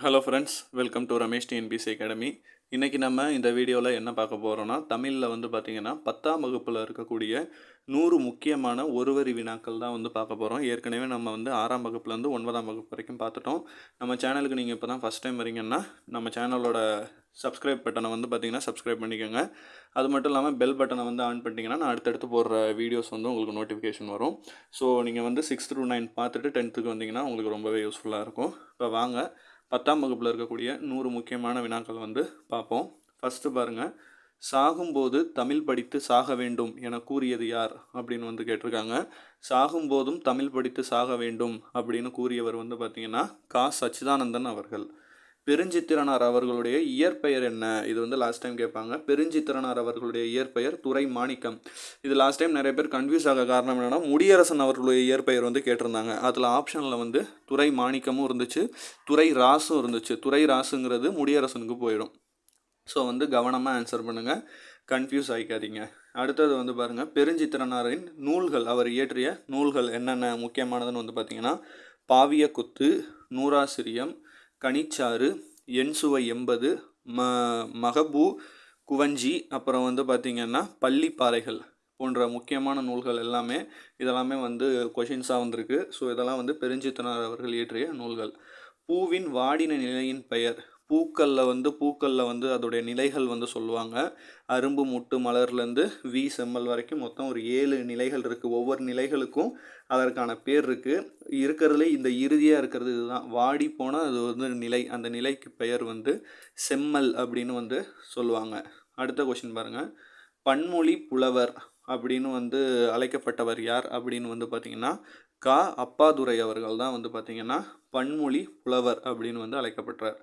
Hello friends welcome to Ramesh TNPSC academy இன்றைக்கி நம்ம இந்த வீடியோவில் என்ன பார்க்க போகிறோன்னா தமிழில் வந்து பார்த்திங்கன்னா பத்தாம் வகுப்பில் இருக்கக்கூடிய நூறு முக்கியமான ஒருவரி வினாக்கள் தான் வந்து பார்க்க போகிறோம் ஏற்கனவே நம்ம வந்து ஆறாம் வகுப்புலேருந்து ஒன்பதாம் வகுப்பு வரைக்கும் பார்த்துட்டோம். நம்ம சேனலுக்கு நீங்கள் இப்போ தான் ஃபஸ்ட் டைம் வரீங்கன்னா நம்ம சேனலோட சப்ஸ்கிரைப் பட்டனை வந்து பார்த்திங்கன்னா சப்ஸ்கிரைப் பண்ணிக்கோங்க. அது மட்டும் இல்லாமல் பெல் பட்டனை வந்து ஆன் பண்ணிட்டீங்கன்னா நான் அடுத்தடுத்து போடுற வீடியோஸ் வந்து உங்களுக்கு நோட்டிஃபிகேஷன் வரும். ஸோ நீங்கள் வந்து சிக்ஸ்த் டு நைன் பார்த்துட்டு டென்த்துக்கு வந்தீங்கன்னா உங்களுக்கு ரொம்பவே யூஸ்ஃபுல்லாக இருக்கும். இப்போ வாங்க பத்தாம் வகுப்பில் இருக்கக்கூடிய நூறு முக்கியமான வினாக்கள் வந்து பார்ப்போம். ஃபஸ்ட்டு பாருங்கள் சாகும்போது தமிழ் படித்து சாக வேண்டும் என கூறியது யார் அப்படின்னு வந்து கேட்டிருக்காங்க. சாகும்போதும் தமிழ் படித்து சாக வேண்டும் அப்படின்னு கூறியவர் வந்து பார்த்திங்கன்னா கா. சச்சிதானந்தன் அவர்கள். பெருஞ்சித்திரனார் அவர்களுடைய இயற்பெயர் என்ன? இது வந்து லாஸ்ட் டைம் கேட்பாங்க. பெருஞ்சித்திரனார் அவர்களுடைய இயற்பெயர் துறை மாணிக்கம் இது லாஸ்ட் டைம் நிறைய பேர் கன்ஃபியூஸ் ஆக காரணம் என்னென்னா முடியரசன் அவர்களுடைய இயற்பெயர் வந்து கேட்டிருந்தாங்க. அதில் ஆப்ஷனில் வந்து துறை மாணிக்கமும் இருந்துச்சு துறை ராசும் இருந்துச்சு. துறை ராசுங்கிறது முடியரசனுக்கு போயிடும். ஸோ வந்து கவனமாக ஆன்சர் பண்ணுங்கள் கன்ஃபியூஸ் ஆகிக்காதீங்க அடுத்தது வந்து பாருங்கள் பெருஞ்சித்திரனாரின் நூல்கள் அவர் இயற்றிய நூல்கள் என்னென்ன முக்கியமானதுன்னு வந்து பார்த்திங்கன்னா பாவிய குத்து நூறாசிரியம் கனிச்சாறு என் சுவை எண்பது ம மகபூ குவஞ்சி அப்புறம் வந்து பார்த்திங்கன்னா பள்ளிப்பாறைகள் போன்ற முக்கியமான நூல்கள் எல்லாமே இதெல்லாமே வந்து கொஷின்ஸாக வந்திருக்கு. ஸோ இதெல்லாம் வந்து பெருஞ்சித்தனார் அவர்கள் இயற்றிய நூல்கள். பூவின் வாடின நிலையின் பெயர். பூக்களில் வந்து பூக்களில் வந்து அதோடைய நிலைகள் வந்து சொல்லுவாங்க. அரும்பு முட்டு மலர்லேருந்து வி செம்மல் வரைக்கும் மொத்தம் ஒரு ஏழு நிலைகள் இருக்குது ஒவ்வொரு நிலைகளுக்கும் அதற்கான பேர் இருக்குது இருக்கிறதுலே இந்த இறுதியாக இருக்கிறது இதுதான். வாடி போனால் அது வந்து நிலை அந்த நிலைக்கு பெயர் வந்து செம்மல் அப்படின்னு வந்து சொல்லுவாங்க. அடுத்த கொஷின் பாருங்கள் பன்மொழி புலவர் அப்படின்னு வந்து அழைக்கப்பட்டவர் யார் அப்படின்னு வந்து பார்த்திங்கன்னா கா. அப்பாதுரை அவர்கள் தான் வந்து பார்த்திங்கன்னா பன்மொழி புலவர் அப்படின்னு வந்து அழைக்கப்பட்டார்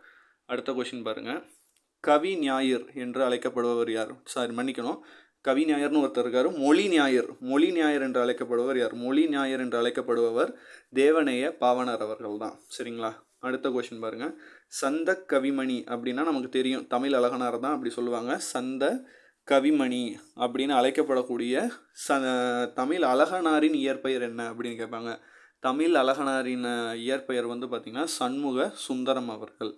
அடுத்த கொஷின் பாருங்கள் கவி ஞாயிறு என்று அழைக்கப்படுபவர் யார்? சாரி மன்னிக்கணும். கவி ஞாயிறுனு ஒருத்தர் இருக்கார். மொழி ஞாயிறு மொழி ஞாயிறு என்று அழைக்கப்படுபவர் யார்? மொழி ஞாயிறு என்று அழைக்கப்படுபவர் தேவநேய பாவனர் அவர்கள் தான். சரிங்களா? அடுத்த கொஷின் பாருங்கள் சந்த கவிமணி அப்படின்னா நமக்கு தெரியும். தமிழ் அழகனார் தான் அப்படி சொல்லுவாங்க. சந்த கவிமணி அப்படின்னு அழைக்கப்படக்கூடிய ச தமிழ் அழகனாரின் இயற்பெயர் என்ன அப்படின்னு கேட்பாங்க. தமிழ் அழகனாரின் இயற்பெயர் வந்து பார்த்திங்கன்னா சண்முக சுந்தரம் அவர்கள்.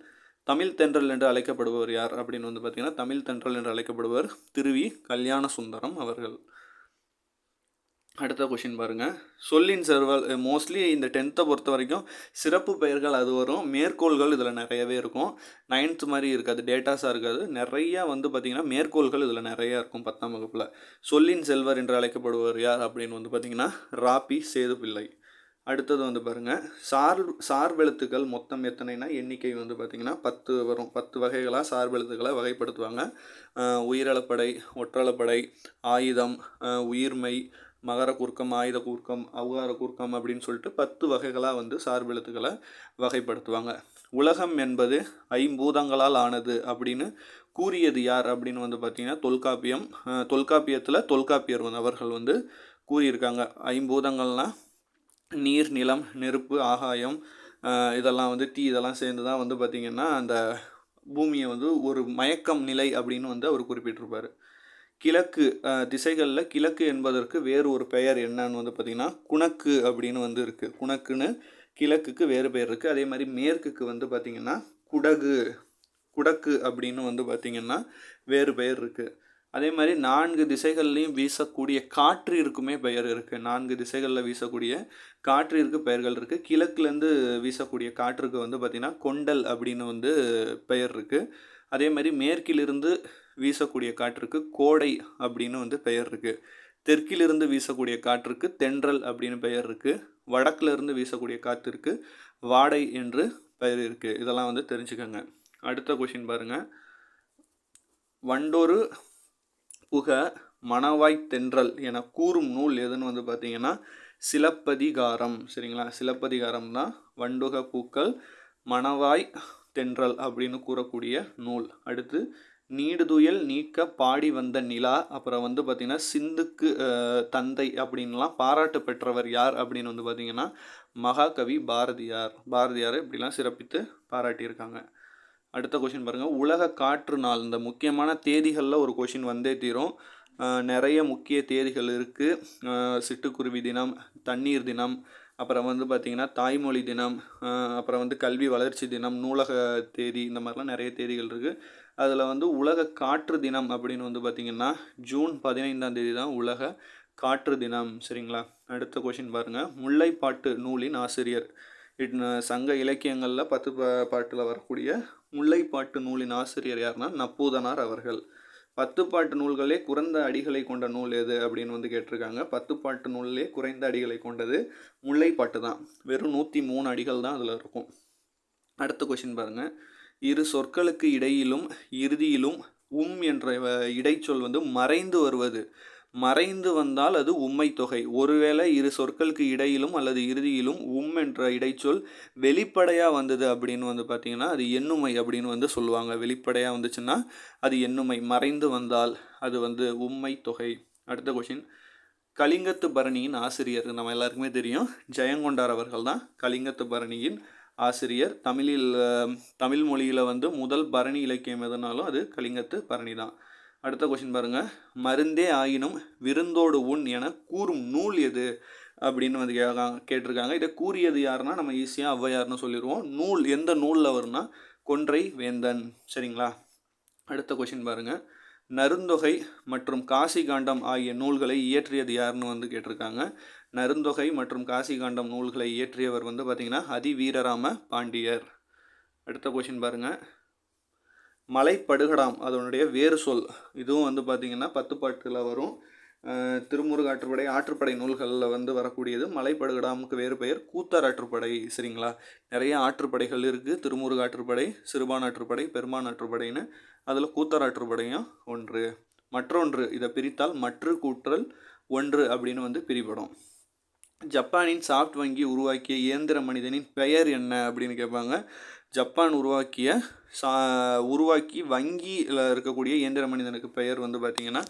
தமிழ் தென்றல் என்று அழைக்கப்படுபவர் யார் அப்படின்னு வந்து பார்த்திங்கன்னா தமிழ் தென்றல் என்று அழைக்கப்படுபவர் திருவி கல்யாண சுந்தரம் அவர்கள். அடுத்த கொஷின் பாருங்கள் சொல்லின் செர்வல் மோஸ்ட்லி இந்த டென்த்தை பொறுத்த வரைக்கும் சிறப்பு பெயர்கள் அது வரும். மேற்கோள்கள் இதில் நிறையவே இருக்கும். நைன்த் மாதிரி இருக்காது டேட்டாஸாக இருக்காது. நிறையா வந்து பார்த்திங்கன்னா மேற்கோள்கள் இதில் நிறையா இருக்கும் பத்தாம் வகுப்பில். சொல்லின் செல்வர் என்று அழைக்கப்படுவர் யார் அப்படின்னு வந்து பார்த்திங்கன்னா ராபி சேது பிள்ளை அடுத்தது வந்து பாருங்கள் சார் சார்பெழுத்துக்கள் மொத்தம் எத்தனைனா எண்ணிக்கை வந்து பார்த்திங்கன்னா பத்து வரும். பத்து வகைகளாக சார்பெழுத்துக்களை வகைப்படுத்துவாங்க. உயிரளப்படை ஒற்றளப்படை ஆயுதம் உயிர்மை மகர குறுக்கம் ஆயுத குறுக்கம் அவுகார குறுக்கம் அப்படின்னு சொல்லிட்டு பத்து வகைகளாக வந்து சார்பெழுத்துக்களை வகைப்படுத்துவாங்க. உலகம் என்பது ஐம்பூதங்களால் ஆனது அப்படின்னு கூறியது யார் அப்படின்னு வந்து பார்த்திங்கன்னா தொல்காப்பியம் தொல்காப்பியத்தில் தொல்காப்பியர் வந்து அவர்கள் வந்து கூறியிருக்காங்க. ஐம்பூதங்கள்னால் நீர் நிலம் நெருப்பு ஆகாயம் இதெல்லாம் வந்து தீ இதெல்லாம் சேர்ந்து தான் வந்து பார்த்திங்கன்னா அந்த பூமியை வந்து ஒரு மயக்கம் நிலை அப்படின்னு வந்து அவர் குறிப்பிட்டிருப்பார். கிழக்கு திசைகளில் கிழக்கு என்பதற்கு வேறு ஒரு பெயர் என்னன்னு வந்து பார்த்திங்கன்னா குணக்கு அப்படின்னு வந்து இருக்குது குணக்குன்னு கிழக்குக்கு வேறு பெயர் இருக்குது அதே மாதிரி மேற்குக்கு வந்து பார்த்திங்கன்னா குடகு குடக்கு அப்படின்னு வந்து பார்த்திங்கன்னா வேறு பெயர் இருக்குது அதே மாதிரி நான்கு திசைகள்லையும் வீசக்கூடிய காற்றிற்குமே பெயர் இருக்குது நான்கு திசைகளில் வீசக்கூடிய காற்றிற்கு பெயர்கள் இருக்குது கிழக்குலேருந்து வீசக்கூடிய காற்றுக்கு வந்து பார்த்திங்கன்னா கொண்டல் அப்படின்னு வந்து பெயர் இருக்குது அதே மாதிரி மேற்கிலிருந்து வீசக்கூடிய காற்றுக்கு கோடை அப்படின்னு வந்து பெயர் இருக்குது தெற்கிலிருந்து வீசக்கூடிய காற்றுக்கு தென்றல் அப்படின்னு பெயர் இருக்குது வடக்கிலிருந்து வீசக்கூடிய காற்றிற்கு வாடை என்று பெயர் இருக்குது இதெல்லாம் வந்து தெரிஞ்சுக்கோங்க. அடுத்த கொஷின் பாருங்கள் வண்டொரு புக மணவாய் தென்றல் என கூறும் நூல் எதுன்னு வந்து பார்த்தீங்கன்னா சிலப்பதிகாரம். சரிங்களா? சிலப்பதிகாரம் தான் வண்டுக பூக்கள் மணவாய் தென்றல் அப்படின்னு கூறக்கூடிய நூல். அடுத்து நீடுதுயல் நீக்க பாடி வந்த நிலா அப்புறம் வந்து பார்த்திங்கன்னா சிந்துக்கு தந்தை அப்படின்லாம் பாராட்டு பெற்றவர் யார் அப்படின்னு வந்து பார்த்திங்கன்னா மகாகவி பாரதியார். பாரதியார் இப்படிலாம் சிறப்பித்து பாராட்டியிருக்காங்க. அடுத்த கொஷின் பாருங்கள் உலக காற்று நாள். இந்த முக்கியமான தேதிகளில் ஒரு கொஷின் வந்தே தீரும். நிறைய முக்கிய தேதிகள் இருக்குது சிட்டுக்குருவி தினம் தண்ணீர் தினம் அப்புறம் வந்து பார்த்திங்கன்னா தாய்மொழி தினம் அப்புறம் வந்து கல்வி வளர்ச்சி தினம் நூலக தேதி இந்த மாதிரிலாம் நிறைய தேதிகள் இருக்குது அதில் வந்து உலக காற்று தினம் அப்படின்னு வந்து பார்த்திங்கன்னா ஜூன் பதினைந்தாம் தேதி தான் உலக காற்று தினம். சரிங்களா? அடுத்த கொஷின் பாருங்கள் முல்லைப்பாட்டு நூலின் ஆசிரியர். சங்க இலக்கியங்களில் பத்து பாட்டில் வரக்கூடிய முல்லைப்பாட்டு நூலின் ஆசிரியர் யாருன்னா நப்பூதனார் அவர்கள். பத்துப்பாட்டு நூல்களே குறைந்த அடிகளை கொண்ட நூல் எது அப்படின்னு வந்து கேட்டிருக்காங்க. பத்துப்பாட்டு நூல்லே குறைந்த அடிகளை கொண்டது முல்லைப்பாட்டு தான். வெறும் நூற்றி மூணு அடிகள் தான் அதில் இருக்கும். அடுத்த கொஷின் பாருங்கள் இரு சொற்களுக்கு இடையிலும் இறுதியிலும் உம் என்ற இடைச்சொல் வந்து மறைந்து வருவது. மறைந்து வந்தால் அது உம்மை தொகை. ஒருவேளை இரு சொற்களுக்கு இடையிலும் அல்லது இறுதியிலும் உம் என்ற இடைச்சொல் வெளிப்படையாக வந்தது அப்படின்னு வந்து பார்த்திங்கன்னா அது எண்ணுமை அப்படின்னு வந்து சொல்லுவாங்க. வெளிப்படையாக வந்துச்சுன்னா அது எண்ணுமை மறைந்து வந்தால் அது வந்து உம்மை தொகை. அடுத்த கொஷின் கலிங்கத்து பரணியின் ஆசிரியர். நம்ம எல்லாருக்குமே தெரியும். ஜெயங்கொண்டார் அவர்கள் தான் கலிங்கத்து பரணியின் ஆசிரியர். தமிழில் தமிழ் மொழியில் வந்து முதல் பரணி இலக்கியம் எதுனாலும் அது கலிங்கத்து பரணி தான். அடுத்த கொஷின் பாருங்கள் மருந்தே ஆயினும் விருந்தோடு உண் என கூறும் நூல் எது? அப்படின்னு வந்து கேட்டிருக்காங்க. இதை கூறியது யாருன்னா நம்ம ஈஸியாக ஔவையார்னு சொல்லிடுவோம் நூல் எந்த நூலில் வரும்னா கொன்றை வேந்தன். சரிங்களா? அடுத்த கொஷின் பாருங்கள் நருந்தொகை மற்றும் காசி காண்டம் ஆகிய நூல்களை இயற்றியது யாருன்னு வந்து கேட்டிருக்காங்க. நருந்தொகை மற்றும் காசி காண்டம் நூல்களை இயற்றியவர் வந்து பார்த்திங்கன்னா அதிவீரராம பாண்டியர். அடுத்த கொஷின் பாருங்கள் மலைப்படுகடாம் அதனுடைய வேறு சொல். இதுவும் வந்து பார்த்திங்கன்னா பத்து பாட்டில் வரும். திருமுருக ஆற்றுப்படை ஆற்றுப்படை நூல்களில் வந்து வரக்கூடியது. மலைப்படுகடாமுக்கு வேறு பெயர் கூத்தார் ஆற்றுப்படை சரிங்களா? நிறைய ஆற்றுப்படைகள் இருக்குது திருமுருக ஆற்றுப்படை சிறுபான் ஆற்றுப்படை பெருமான் ஆற்றுப்படைன்னு அதில் கூத்தார் ஆற்றுப்படையும் ஒன்று. மற்றொன்று இதை பிரித்தால் மற்ற கூற்றல் ஒன்று அப்படின்னு வந்து பிரிபடும். ஜப்பானின் சாஃப்ட் வங்கி உருவாக்கிய இயந்திர மனிதனின் பெயர் என்ன அப்படின்னு கேட்பாங்க. ஜப்பான் உருவாக்கிய சா உருவாக்கி வங்கியில் இருக்கக்கூடிய இயந்திர மனிதனுக்கு பெயர் வந்து பார்த்திங்கன்னா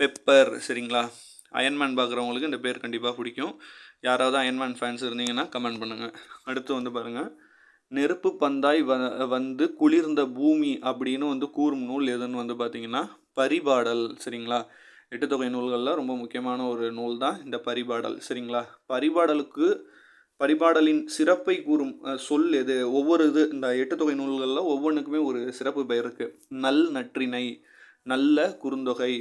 பெப்பர் சரிங்களா? அயன்மேன் பார்க்குறவங்களுக்கு இந்த பேர் கண்டிப்பாக பிடிக்கும். யாராவது அயன்மேன் ஃபேன்ஸ் இருந்தீங்கன்னா கமெண்ட் பண்ணுங்கள் அடுத்து வந்து பாருங்கள் நெருப்பு பந்தாய் வ வந்து குளிர்ந்த பூமி அப்படின்னு வந்து கூறும் நூல் எதுன்னு வந்து பார்த்திங்கன்னா பரிபாடல் சரிங்களா? எட்டு தொகை நூல்களில் ரொம்ப முக்கியமான ஒரு நூல் தான் இந்த பரிபாடல் சரிங்களா? பரிபாடலுக்கு பரிபாடலின் சிறப்பை கூறும் சொல் எது? ஒவ்வொரு இது இந்த எட்டு தொகை நூல்களில் ஒவ்வொன்றுக்குமே ஒரு சிறப்பு பெயர் இருக்குது நல் நற்றினை நல்ல குறுந்தொகை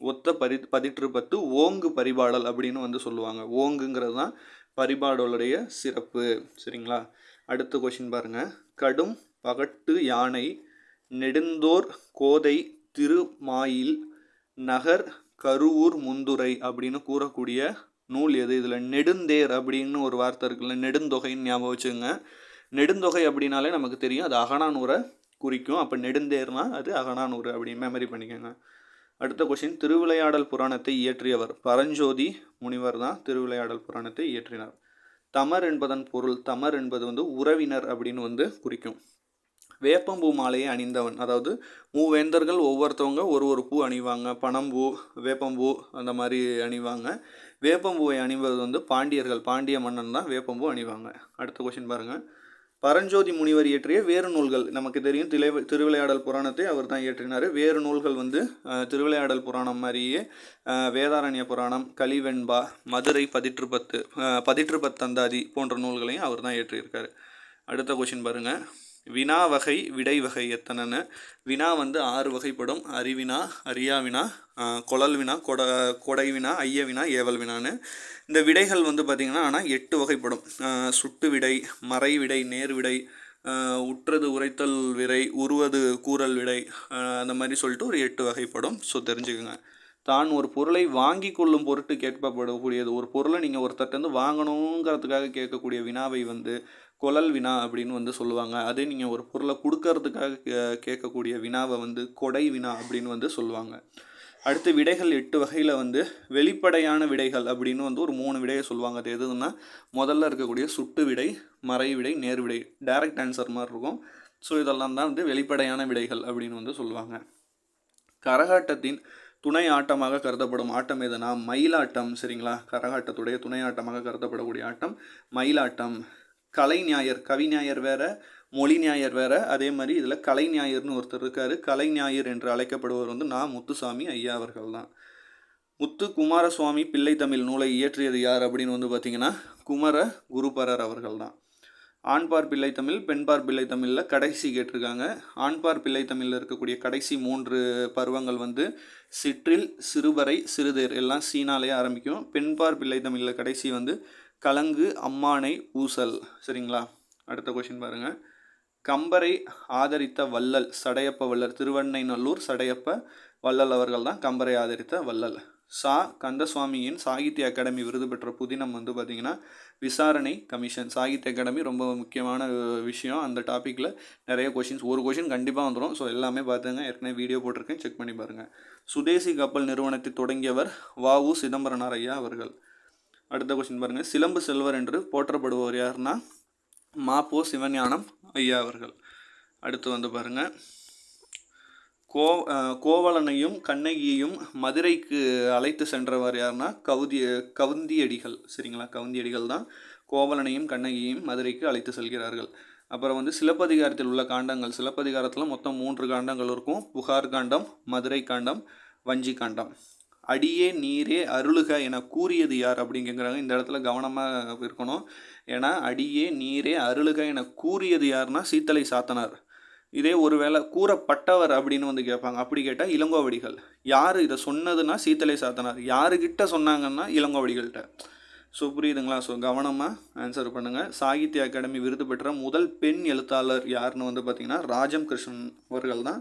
ஒத்த பரி பதிற்று பத்து ஓங்கு பரிபாடல் அப்படின்னு வந்து சொல்லுவாங்க. ஓங்குங்கிறது தான் பரிபாடலுடைய சிறப்பு. சரிங்களா? அடுத்த கொஷின் பாருங்கள் கடும் பகட்டு யானை நெடுந்தோர் கோதை திருமாயில் நகர் கருவூர் முந்துரை அப்படின்னு கூறக்கூடிய நூல் எது? இதில் நெடுந்தேர் அப்படின்னு ஒரு வார்த்தை இருக்குல்ல நெடுந்தொகைன்னு ஞாபகம் வச்சுங்க நெடுந்தொகை அப்படின்னாலே நமக்கு தெரியும் அது அகனானூரை குறிக்கும். அப்போ நெடுந்தேர்னா அது அகனானூர் அப்படின்னு மெமரி பண்ணிக்கோங்க. அடுத்த கொஷின் திருவிளையாடல் புராணத்தை இயற்றியவர் பரஞ்சோதி முனிவர் தான் திருவிளையாடல் புராணத்தை இயற்றினார். தமர் என்பதன் பொருள் தமர் என்பது வந்து உறவினர் அப்படின்னு வந்து குறிக்கும். வேப்பம்பூ மாலையை அணிந்தவன் அதாவது மூவேந்தர்கள் ஒவ்வொருத்தவங்க ஒரு ஒரு பூ அணிவாங்க. பனம்பூ வேப்பம்பூ அந்த மாதிரி அணிவாங்க. வேப்பம்பூவை அணிவது வந்து பாண்டியர்கள் பாண்டிய மன்னன் தான் வேப்பம்பூ அணிவாங்க. அடுத்த கொஷின் பாருங்கள் பரஞ்சோதி முனிவர் இயற்றிய வேறு நூல்கள் நமக்கு தெரியும் திலை திருவிளையாடல் புராணத்தை அவர் தான் இயற்றினார். வேறு நூல்கள் வந்து திருவிளையாடல் புராணம் மாதிரியே வேதாரண்ய புராணம் கலிவெண்பா மதுரை பதிற்று பத்து பதிற்று பத்தந்தாதி போன்ற நூல்களையும் அவர் தான் இயற்றியிருக்காரு. அடுத்த கொஷின் பாருங்கள் வினா வகை விடை வகை எத்தனைன்னு? வினா வந்து ஆறு வகைப்படும். அறிவினா அறியாவினா குழல் வினா கொட கொடை வினா ஐய வினா ஏவல் வினான்னு. இந்த விடைகள் வந்து பார்த்திங்கன்னா ஆனால் எட்டு வகைப்படும். சுட்டு விடை மறை விடை நேர் விடை உற்றது உரைத்தல் விரை உருவது கூறல் விடை அந்த மாதிரி சொல்லிட்டு ஒரு எட்டு வகைப்படும். ஸோ தெரிஞ்சுக்கோங்க. தான் ஒரு பொருளை வாங்கி கொள்ளும் பொருட்டு கேட்கப்படக்கூடியது. ஒரு பொருளை நீங்கள் ஒருத்தட்டேருந்து வாங்கணுங்கிறதுக்காக கேட்கக்கூடிய வினாவை வந்து குழல் வினா அப்படின்னு வந்து சொல்லுவாங்க. அதே நீங்கள் ஒரு பொருளை கொடுக்கறதுக்காக கேட்கக்கூடிய வினாவை வந்து கொடை வினா அப்படின்னு வந்து சொல்லுவாங்க. அடுத்து விடைகள் எட்டு வகையில் வந்து வெளிப்படையான விடைகள் அப்படின்னு வந்து ஒரு மூணு விடையை சொல்லுவாங்க. அது எதுன்னா முதல்ல இருக்கக்கூடிய சுட்டு விடை மறை விடை நேர் விடை டைரக்ட் ஆன்சர் மாதிரி இருக்கும். ஸோ இதெல்லாம் தான் வந்து வெளிப்படையான விடைகள் அப்படின்னு வந்து சொல்லுவாங்க. கரகாட்டத்தின் துணை ஆட்டமாக கருதப்படும் ஆட்டம் எதுனா மயிலாட்டம். சரிங்களா? கரகாட்டத்துடைய துணை ஆட்டமாக கருதப்படக்கூடிய ஆட்டம் மயிலாட்டம். கலை ஞாயர் கவி ஞாயர் வேற மொழி ஞாயர் வேற. அதே மாதிரி இதில் கலை ஞாயர்னு ஒருத்தர் இருக்கார். கலை ஞாயர் என்று அழைக்கப்படுவர் வந்து நான் முத்துசாமி ஐயா அவர்கள் தான். முத்து குமாரசுவாமி பிள்ளை தமிழ் நூலை இயற்றியது யார் அப்படின்னு வந்து பார்த்தீங்கன்னா குமர குருபரர் அவர்கள் தான். ஆண்பார் பிள்ளை தமிழ் பெண்பார் பிள்ளை தமிழில் கடைசி கேட்டிருக்காங்க. ஆண்பார் பிள்ளை தமிழில் இருக்கக்கூடிய கடைசி மூன்று பருவங்கள் வந்து சிற்றில் சிறுவரை சிறுதேர். எல்லாம் சீனாலேயே ஆரம்பிக்கும். பெண்பார் பிள்ளை தமிழில் கடைசி வந்து கலங்கு அம்மானை ஊசல். சரிங்களா? அடுத்த கொஷின் பாருங்கள் கம்பரை ஆதரித்த வள்ளல் சடையப்ப வள்ளல் திருவண்ணைநல்லூர் சடையப்ப வள்ளல் அவர்கள் தான் கம்பரை ஆதரித்த வள்ளல். சா. கந்தசுவாமியின் சாகித்ய அகாடமி விருது பெற்ற புதினம் வந்து பார்த்திங்கன்னா விசாரணை கமிஷன். சாகித்ய அகாடமி ரொம்ப முக்கியமான விஷயம். அந்த டாப்பிக்கில் நிறைய கொஷின்ஸ் ஒரு கொஷின் கண்டிப்பாக வந்துடும் ஸோ எல்லாமே பார்த்துங்க ஏற்கனவே வீடியோ போட்டிருக்கேன். செக் பண்ணி பாருங்கள் சுதேசி கப்பல் நிறுவனத்தை தொடங்கியவர் வ. சிதம்பரனார் ஐயா அவர்கள். அடுத்த கொஷின் பாருங்கள் சிலம்பு செல்வர் என்று போற்றப்படுபவர் யாருன்னா மாப்போ சிவஞானம் ஐயா அவர்கள். அடுத்து வந்து பாருங்கள் கோ கோவலனையும் கண்ணகியையும் மதுரைக்கு அழைத்து சென்றவர் யாருன்னா கவுதி கவுந்தியடிகள். சரிங்களா? கவுந்தியடிகள் தான் கோவலனையும் கண்ணகியையும் மதுரைக்கு அழைத்து செல்கிறார்கள். அப்புறம் வந்து சிலப்பதிகாரத்தில் உள்ள காண்டங்கள். சிலப்பதிகாரத்தில் மொத்தம் மூன்று காண்டங்கள் இருக்கும். புகார் காண்டம் மதுரை காண்டம் வஞ்சி காண்டம். அடியே நீரே அருளுக என கூறியது யார் அப்படிங்கிறாங்க இந்த இடத்துல கவனமாக இருக்கணும். ஏன்னா அடியே நீரே அருளுக என கூறியது யாருன்னா சீத்தலை சாத்தனார். இதே ஒருவேளை கூறப்பட்டவர் அப்படின்னு வந்து கேட்பாங்க. அப்படி கேட்டால் இளங்கோவடிகள். யார் இதை சொன்னதுன்னா சீத்தலை சாத்தனார். யாருக்கிட்ட சொன்னாங்கன்னா இளங்கோவடிகள்கிட்ட. ஸோ புரியுதுங்களா? ஸோ கவனமாக ஆன்சர் பண்ணுங்கள் சாகித்ய அகாடமி விருது பெற்ற முதல் பெண் எழுத்தாளர் யாருன்னு வந்து பார்த்திங்கன்னா ராஜம் கிருஷ்ணன் அவர்கள் தான்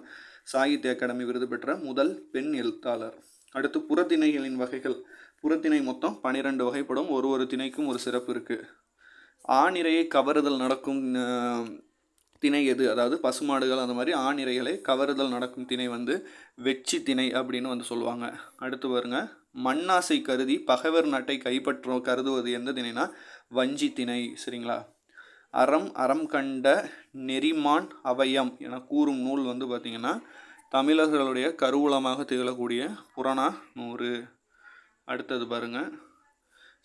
சாகித்ய அகாடமி விருது பெற்ற முதல் பெண் எழுத்தாளர். அடுத்து புறத்திணைகளின் வகைகள். புறத்திணை மொத்தம் பன்னிரெண்டு வகைப்படும். ஒரு ஒரு திணைக்கும் ஒரு சிறப்பு இருக்குது ஆணிரையை கவருதல் நடக்கும் திணை எது? அதாவது பசுமாடுகள் அந்த மாதிரி ஆணிரைகளை கவருதல் நடக்கும் திணை வந்து வெச்சி திணை அப்படின்னு வந்து சொல்லுவாங்க. அடுத்து வருங்க மண்ணாசை கருதி பகைவர் நாட்டை கைப்பற்றும் கருதுவது எந்த திணைனா வஞ்சி திணை. சரிங்களா? அறம் அறம் கண்ட நெறிமான் அவயம் என கூறும் நூல் வந்து பார்த்திங்கன்னா தமிழர்களுடைய கருவூலமாக திகழக்கூடிய புறணா நூறு. அடுத்தது பாருங்கள்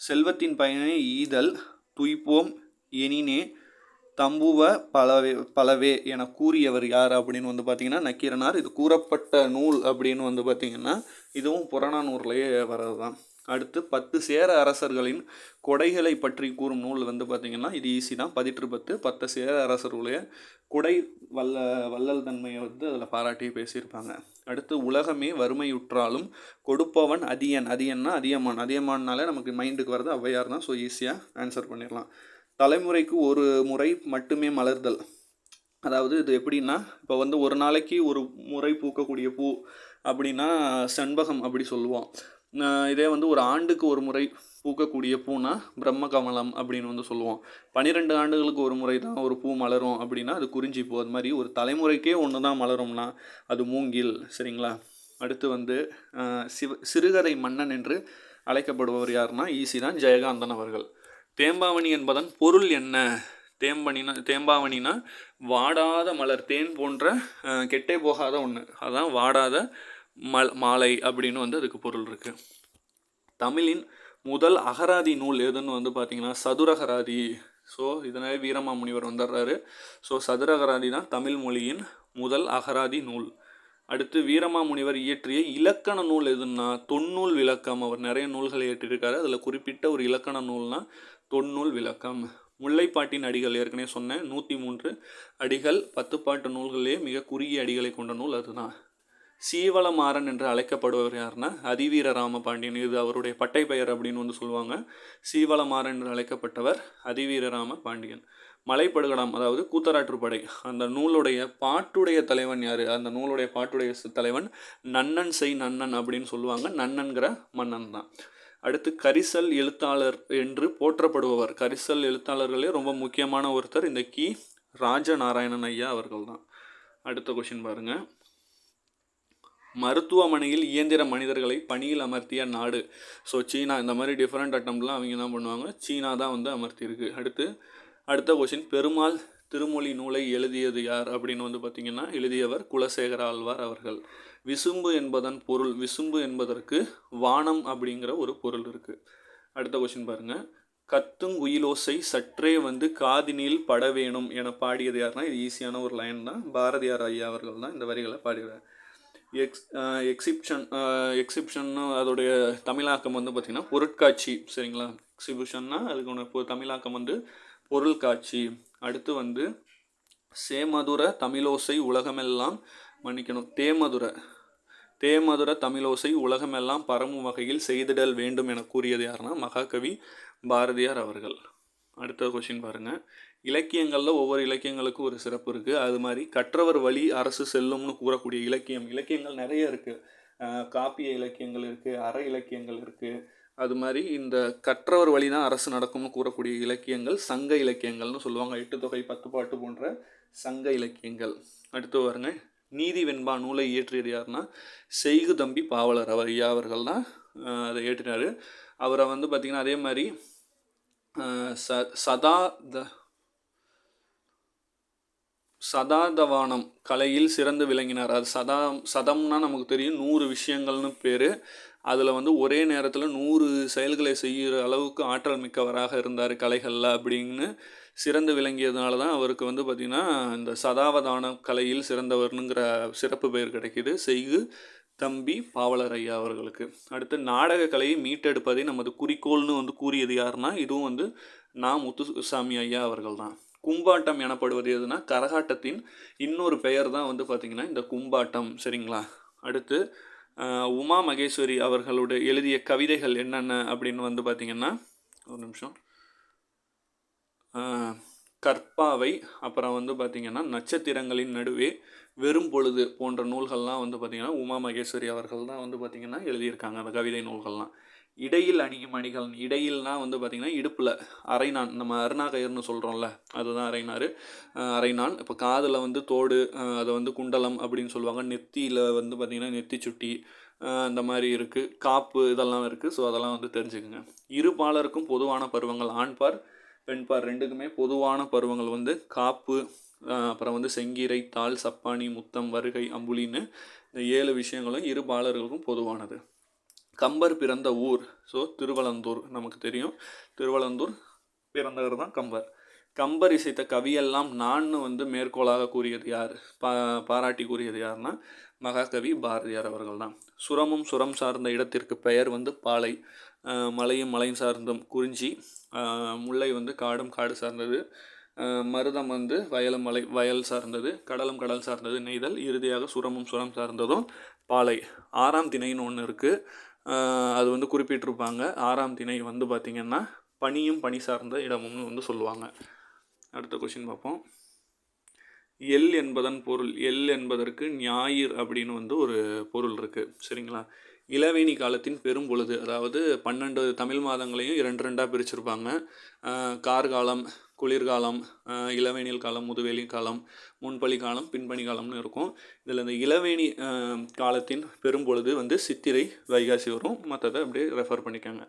செல்வத்தின் பயனை ஈதல் துய்ப்போம் எனினே தம்புவ பலவே பலவே என கூறியவர் யார் அப்படின்னு வந்து பார்த்தீங்கன்னா நக்கீரனார். இது கூறப்பட்ட நூல் அப்படின்னு வந்து பார்த்திங்கன்னா இதுவும் புறநானூர்லேயே வர்றது தான் அடுத்து பத்து சேர அரசர்களின் கொடைகளை பற்றி கூறும் நூல் வந்து பார்த்திங்கன்னா இது ஈஸி தான். பதிற்று பத்து. பத்து சேர அரசர்களுடைய குடை வல்ல வள்ளல் தன்மையை வந்து அதில் பாராட்டி பேசியிருப்பாங்க. அடுத்து உலகமே வறுமையுற்றாலும் கொடுப்பவன் அதியன். அதியன்னா அதியமான். அதியமானாலே நமக்கு மைண்டுக்கு வர்றது ஔவையார் தான். ஸோ ஈஸியாக ஆன்சர் பண்ணிடலாம். தலைமுறைக்கு ஒரு முறை மட்டுமே மலர்தல். அதாவது இது எப்படின்னா இப்போ வந்து ஒரு நாளைக்கு ஒரு முறை பூக்கக்கூடிய பூ அப்படின்னா செண்பகம் அப்படி சொல்லுவோம். இதே வந்து ஒரு ஆண்டுக்கு ஒரு முறை பூக்கக்கூடிய பூனா பிரம்ம கமலம் அப்படின்னு வந்து சொல்லுவோம். பன்னிரெண்டு ஆண்டுகளுக்கு ஒரு முறை தான் ஒரு பூ மலரும் அப்படின்னா அது குறிஞ்சி பூ. அது மாதிரி ஒரு தலைமுறைக்கே ஒன்று தான் மலரும்னா அது மூங்கில் சரிங்களா? அடுத்து வந்து சிவ சிறுகதை மன்னன் என்று அழைக்கப்படுபவர் யாருன்னா ஈஸி தான் ஜெயகாந்தன் அவர்கள். தேம்பாவணி என்பதன் பொருள் என்ன? தேம்பனினா தேம்பாவணினா வாடாத மலர் தேன் போன்ற கெட்டே போகாத ஒன்று அதான் வாடாத மல் மாலை அப்படின்னு வந்து அதுக்கு பொருள் இருக்குது தமிழின் முதல் அகராதி நூல் எதுன்னு வந்து பார்த்திங்கன்னா சதுரகராதி. ஸோ இதனாலே வீரமாமுனிவர் வந்துடுறாரு ஸோ சதுரகராதி தான் தமிழ் மொழியின் முதல் அகராதி நூல். அடுத்து வீரமாமுனிவர் இயற்றிய இலக்கண நூல் எதுன்னா தொன்னூல் விளக்கம். அவர் நிறைய நூல்களை இயற்றியிருக்காரு அதில் குறிப்பிட்ட ஒரு இலக்கண நூல்னா தொன்னூல் விளக்கம். முல்லைப்பாட்டின் அடிகள் ஏற்கனவே சொன்னேன். நூற்றி மூன்று அடிகள் பத்து பாட்டு நூல்களிலே மிக குறுகிய அடிகளை கொண்ட நூல் அதுதான். சீவளமாறன் என்று அழைக்கப்படுவர் யாருன்னா அதிவீர ராமபாண்டியன். இது அவருடைய பட்டை பெயர் அப்படின்னு வந்து சொல்லுவாங்க. சீவளமாறன் என்று அழைக்கப்பட்டவர் அதிவீர ராம பாண்டியன் மலைப்படுகடாம் அதாவது கூத்தராற்றுப்படை அந்த நூலுடைய பாட்டுடைய தலைவன் யார்? அந்த நூலுடைய பாட்டுடைய தலைவன் நன்னன் செய் நன்னன் அப்படின்னு சொல்லுவாங்க. நன்னன்கிற மன்னன் தான். அடுத்து கரிசல் எழுத்தாளர் என்று போற்றப்படுபவர். கரிசல் எழுத்தாளர்களே ரொம்ப முக்கியமான ஒருத்தர். இந்த கி. ராஜநாராயணன் ஐயா அவர்கள் தான். அடுத்த கொஷின் பாருங்கள் மருத்துவமனையில் இயந்திர மனிதர்களை பணியில் அமர்த்திய நாடு. ஸோ சீனா இந்த மாதிரி டிஃப்ரெண்ட் அட்டம்லாம் அவங்க என்ன பண்ணுவாங்க சீனா தான் வந்து அமர்த்தியிருக்கு. அடுத்து அடுத்த கொஷின் பெருமாள் திருமொழி நூலை எழுதியது யார் அப்படின்னு வந்து பார்த்திங்கன்னா எழுதியவர் குலசேகர ஆழ்வார் அவர்கள். விசும்பு என்பதன் பொருள் விசும்பு என்பதற்கு வானம் அப்படிங்கிற ஒரு பொருள் இருக்குது அடுத்த கொஷின் பாருங்கள் கத்துங்குயிலோசை சற்றே வந்து காதினில் பட வேணும் என பாடியது யாருன்னா இது ஈஸியான ஒரு லைன் தான். பாரதியார் ஐயா அவர்கள் தான் இந்த வரிகளை பாடுகிறார் எக்ஸ் எக்ஸிபிஷன் எக்ஸிபிஷன்னு அதோடைய தமிழாக்கம் வந்து பார்த்திங்கன்னா பொருட்காட்சி சரிங்களா? எக்ஸிபிஷன்னா அதுக்கு ஒன்று தமிழாக்கம் வந்து பொருள்காட்சி. அடுத்து வந்து சேமதுர தமிழோசை உலகமெல்லாம் மன்னிக்கணும். தேமதுர தேமதுர தமிழோசை உலகமெல்லாம் பரமும் வகையில் செய்திடல் வேண்டும் என கூறியது யாருன்னா மகாகவி பாரதியார் அவர்கள். அடுத்த கொஷின் பாருங்கள் இலக்கியங்களில் ஒவ்வொரு இலக்கியங்களுக்கும் ஒரு சிறப்பு இருக்குது அது மாதிரி கற்றவர் வழி அரசு செல்லும்னு கூறக்கூடிய இலக்கியம் இலக்கியங்கள் நிறைய இருக்குது காப்பிய இலக்கியங்கள் இருக்குது அற இலக்கியங்கள் இருக்குது அது மாதிரி இந்த கற்றவர் வழி தான் அரசு நடக்கும்னு கூறக்கூடிய இலக்கியங்கள் சங்க இலக்கியங்கள்னு சொல்லுவாங்க. எட்டு தொகை பத்து பாட்டு போன்ற சங்க இலக்கியங்கள். அடுத்து பாருங்க. நீதி வெண்பா நூலை இயற்றியது யாருன்னா செய்கு தம்பி பாவலர். அவர் ஐயா அவர்கள் தான் அதை ஏற்றினார் அவரை வந்து பார்த்திங்கன்னா அதே மாதிரி ச சதா த சதாதவானம் கலையில் சிறந்து விளங்கினார். அது சதா சதம்னா நமக்கு தெரியும் நூறு விஷயங்கள்னு பேர். அதில் வந்து ஒரே நேரத்தில் நூறு செயல்களை செய்கிற அளவுக்கு ஆற்றல் மிக்கவராக இருந்தார் கலைகளில் அப்படின்னு சிறந்து விளங்கியதுனால தான் அவருக்கு வந்து பார்த்திங்கன்னா இந்த சதாவதான கலையில் சிறந்தவர்னுங்கிற சிறப்பு பெயர் கிடைக்கிது. செய்கு தம்பி பாவலர் ஐயா அவர்களுக்கு. அடுத்து நாடக கலையை மீட்டெடுப்பதை நமது குறிக்கோள்னு வந்து கூறியது யாருன்னா இதுவும் வந்து நா முத்துசாமி ஐயா அவர்கள் தான் கும்பாட்டம் எனப்படுவது எதுனா கரகாட்டத்தின் இன்னொரு பெயர் தான் வந்து பார்த்திங்கன்னா இந்த கும்பாட்டம் சரிங்களா? அடுத்து உமா மகேஸ்வரி அவர்களுடைய எழுதிய கவிதைகள் என்னென்ன அப்படின்னு வந்து பார்த்திங்கன்னா ஒரு நிமிஷம். கற்பாவை அப்புறம் வந்து பார்த்திங்கன்னா நட்சத்திரங்களின் நடுவே வெறும் பொழுது போன்ற நூல்கள்லாம் வந்து பார்த்திங்கன்னா உமா மகேஸ்வரி அவர்கள் தான் வந்து பார்த்திங்கன்னா எழுதியிருக்காங்க அந்த கவிதை நூல்கள்லாம். இடையில் அணியும் அணிகள் இடையில்னா வந்து பார்த்திங்கன்னா இடுப்பில். அரைநான் நம்ம அருணாகயர்னு சொல்கிறோம்ல அதுதான் அரைநாறு. அரைநான் இப்போ காதில் வந்து தோடு அதை வந்து குண்டலம் அப்படின்னு சொல்லுவாங்க. நெத்தியில் வந்து பார்த்திங்கன்னா நெத்தி சுட்டி அந்த மாதிரி இருக்குது காப்பு இதெல்லாம் இருக்குது ஸோ அதெல்லாம் வந்து தெரிஞ்சுக்கோங்க. இரு பாலருக்கும் பொதுவான பருவங்கள் ஆண்பார் பெண்பார் ரெண்டுக்குமே பொதுவான பருவங்கள் வந்து காப்பு அப்புறம் வந்து செங்கீரை தாள் சப்பானி முத்தம் வருகை அம்புலின்னு இந்த ஏழு விஷயங்களும் இரு பாலர்களுக்கும் பொதுவானது. கம்பர் பிறந்த ஊர். ஸோ திருவலந்தூர் நமக்கு தெரியும். திருவலந்தூர் பிறந்தவர் தான் கம்பர். கம்பர் இசைத்த கவியெல்லாம் நான்னு வந்து மேற்கோளாக கூறியது யார்? பா பாராட்டி கூறியது யார்னா மகாகவி பாரதியார் அவர்கள் தான். சுரமும் சுரம் சார்ந்த இடத்திற்கு பெயர் வந்து பாலை மலையும் மலையும் சார்ந்தும் குறிஞ்சி முல்லை வந்து காடும் காடு சார்ந்தது மருதம் வந்து வயலும் மலை வயல் சார்ந்தது கடலும் கடல் சார்ந்தது நெய்தல் இறுதியாக சுரமும் சுரம் சார்ந்ததும் பாலை. ஆறாம் திணைன்னு ஒன்று இருக்குது அது வந்து குறிப்பிட்டிருப்பாங்க. ஆறாம் திணை வந்து பார்த்திங்கன்னா பனியும் பனி சார்ந்த இடமும்னு வந்து சொல்லுவாங்க. அடுத்த கொஷின் பார்ப்போம். எல் என்பதன் பொருள் எல் என்பதற்கு ஞாயிறு அப்படின்னு வந்து ஒரு பொருள் இருக்குது சரிங்களா? இளவேணி காலத்தின் பெரும் பொழுது அதாவது பன்னெண்டு தமிழ் மாதங்களையும் இரண்டு ரெண்டாக பிரிச்சிருப்பாங்க. கார்காலம் குளிர்காலம் இளவேனில் காலம் முதுவேலி காலம் முன்பலி காலம் பின்பணி காலம்னு இருக்கும். இதில் இந்த இளவேணி காலத்தின் பெரும்பொழுது வந்து சித்திரை வைகாசி வரும். மற்றதை அப்படியே ரெஃபர் பண்ணிக்காங்க.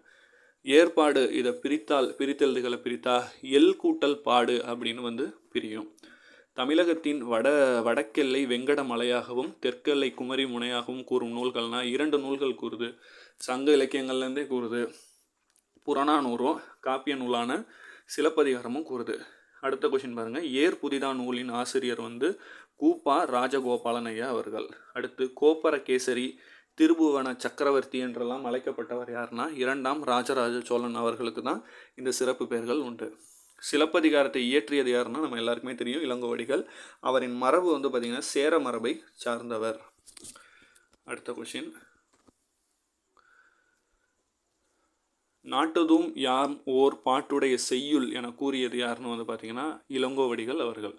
ஏற்பாடு இதை பிரித்தால் பிரித்தெழுதுகளை பிரித்தா எல் கூட்டல் பாடு அப்படின்னு வந்து பிரியும். தமிழகத்தின் வட வடக்கெல்லை வெங்கட மலையாகவும் தெற்கெல்லை குமரி முனையாகவும் கூறும் நூல்கள்னால் இரண்டு நூல்கள் கூறுது. சங்க இலக்கியங்கள்லேருந்தே கூறுது. புறநானூறும் காப்பிய நூலான சிலப்பதிகாரமும் கூறுது. அடுத்த கொஷின் பாருங்கள் ஏர் புதிதா நூலின் ஆசிரியர் வந்து கூப்பா ராஜகோபாலன் ஐயா அவர்கள். அடுத்து கோப்பர கேசரி திருபுவன சக்கரவர்த்தி என்றெல்லாம் அழைக்கப்பட்டவர் யாருன்னா இரண்டாம் ராஜராஜ சோழன் அவர்களுக்கு தான் இந்த சிறப்பு பெயர்கள் உண்டு. சிலப்பதிகாரத்தை இயற்றியது யாருன்னா நம்ம எல்லாருக்குமே தெரியும் இளங்கோவடிகள். அவரின் மரபு வந்து பார்த்திங்கன்னா சேர மரபை சார்ந்தவர். அடுத்த கொஷின் நாட்டுதும் யாம் ஓர் பாட்டுடைய செய்யுள் என கூறியது யாருன்னு வந்து பார்த்திங்கன்னா இளங்கோவடிகள் அவர்கள்.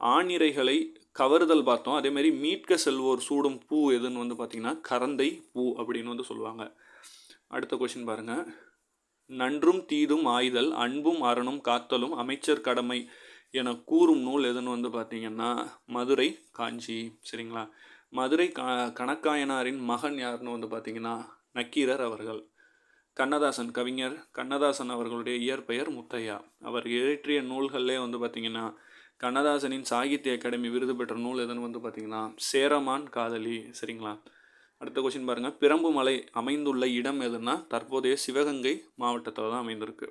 ஆணிரைகளை கவருதல் பார்த்தோம். அதேமாரி மீட்க செல்வோர் சூடும் பூ எதுன்னு வந்து பார்த்திங்கன்னா கரந்தை பூ அப்படின்னு வந்து சொல்லுவாங்க. அடுத்த கொஷின் பாருங்கள் நன்றும் தீதும் ஆய்தல் அன்பும் அறனும் காத்தலும் அமைச்சர் கடமை என கூறும் நூல் எதுன்னு வந்து பார்த்திங்கன்னா மதுரை காஞ்சி. சரிங்களா? மதுரை கா கணக்காயனாரின் மகன் யாருன்னு வந்து பார்த்திங்கன்னா நக்கீரர் அவர்கள். கண்ணதாசன் கவிஞர் கண்ணதாசன் அவர்களுடைய இயற்பெயர் முத்தையா. அவர் இயற்றிய நூல்களிலே வந்து பார்த்திங்கன்னா கண்ணதாசனின் சாகித்ய அகாடமி விருது பெற்ற நூல் எதுன்னு வந்து பார்த்திங்கன்னா சேரமான் காதலி. சரிங்களா? அடுத்த கொஷின் பாருங்கள் பிரம்பு மலை அமைந்துள்ள இடம் எதுன்னா தற்போதைய சிவகங்கை மாவட்டத்தில் தான் அமைந்திருக்கு.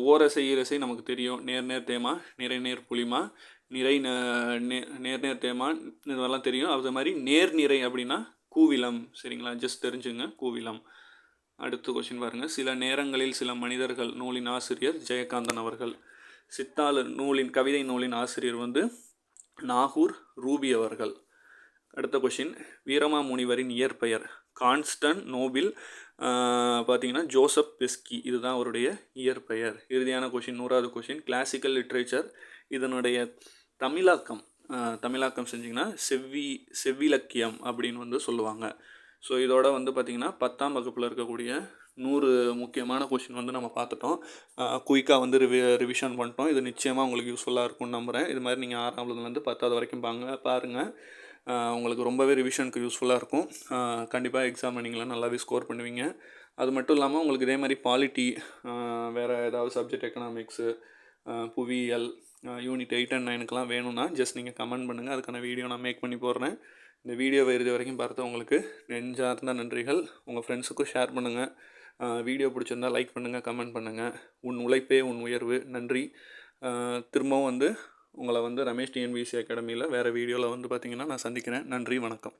ஓரசை ஈரசை நமக்கு தெரியும். நேர் நேர் தேமா நிறை நேர் புளிமா நிறை ந- நே- நேர் நேர் தேமா இதெல்லாம் தெரியும். அது மாதிரி நேர் நிறை அப்படின்னா கூவிலம் சரிங்களா? ஜஸ்ட் தெரிஞ்சுங்க கூவிலம். அடுத்த கொஷின் பாருங்கள் சில நேரங்களில் சில மனிதர்கள் நூலின் ஆசிரியர் ஜெயகாந்தன் அவர்கள். சித்தாளு நூலின் கவிதை நூலின் ஆசிரியர் வந்து நாகூர் ரூபி அவர்கள். அடுத்த கொஷின் வீரமாமுனிவரின் இயற்பெயர். கான்ஸ்டன் நோபில் பார்த்தீங்கன்னா ஜோசப் பெஸ்கி. இதுதான் அவருடைய இயற்பெயர். இறுதியான கொஷின் நூறாவது கொஷின் கிளாசிக்கல் லிட்ரேச்சர் இதனுடைய தமிழாக்கம். தமிழாக்கம் செஞ்சிங்கன்னா செவ்வி செவ்விலக்கியம் அப்படின்னு வந்து சொல்லுவாங்க. ஸோ இதோட வந்து பார்த்திங்கன்னா பத்தாம் வகுப்பில் இருக்கக்கூடிய நூறு முக்கியமான கொஷின் வந்து நம்ம பார்த்துட்டோம். குயிக்காக வந்து ரிவி ரிவிஷன் பண்ணிட்டோம். இது நிச்சயமாக உங்களுக்கு யூஸ்ஃபுல்லாக இருக்கும்னு நம்புகிறேன் இது மாதிரி நீங்கள் ஆறாவதுலேருந்து பத்தாவது வரைக்கும் பாங்க பாருங்கள் உங்களுக்கு ரொம்பவே ரிவிஷனுக்கு யூஸ்ஃபுல்லாக இருக்கும். கண்டிப்பாக எக்ஸாம் நீங்களாம் நல்லாவே ஸ்கோர் பண்ணுவீங்க. அது மட்டும் இல்லாமல் உங்களுக்கு இதே மாதிரி பாலிட்டி வேறு ஏதாவது சப்ஜெக்ட் எக்கனாமிக்ஸு புவியியல் யூனிட் எயிட் அண்ட் நைனுக்கெலாம் வேணும்னா ஜஸ்ட் நீங்கள் கமெண்ட் பண்ணுங்கள் அதுக்கான வீடியோ நான் மேக் பண்ணி போடுறேன். இந்த வீடியோவை இறுதி வரைக்கும் பார்த்து உங்களுக்கு நெஞ்சார்ந்த நன்றிகள். உங்கள் ஃப்ரெண்ட்ஸுக்கும் ஷேர் பண்ணுங்கள் வீடியோ பிடிச்சிருந்தா லைக் பண்ணுங்கள் கமெண்ட் பண்ணுங்கள் உன் உழைப்பே உன் உயர்வு. நன்றி. திரும்பவும் வந்து உங்களை வந்து ரமேஷ் டிஎன்பிசி அகாடமியில் வேறு வீடியோவில் வந்து பார்த்திங்கன்னா நான் சந்திக்கிறேன். நன்றி வணக்கம்.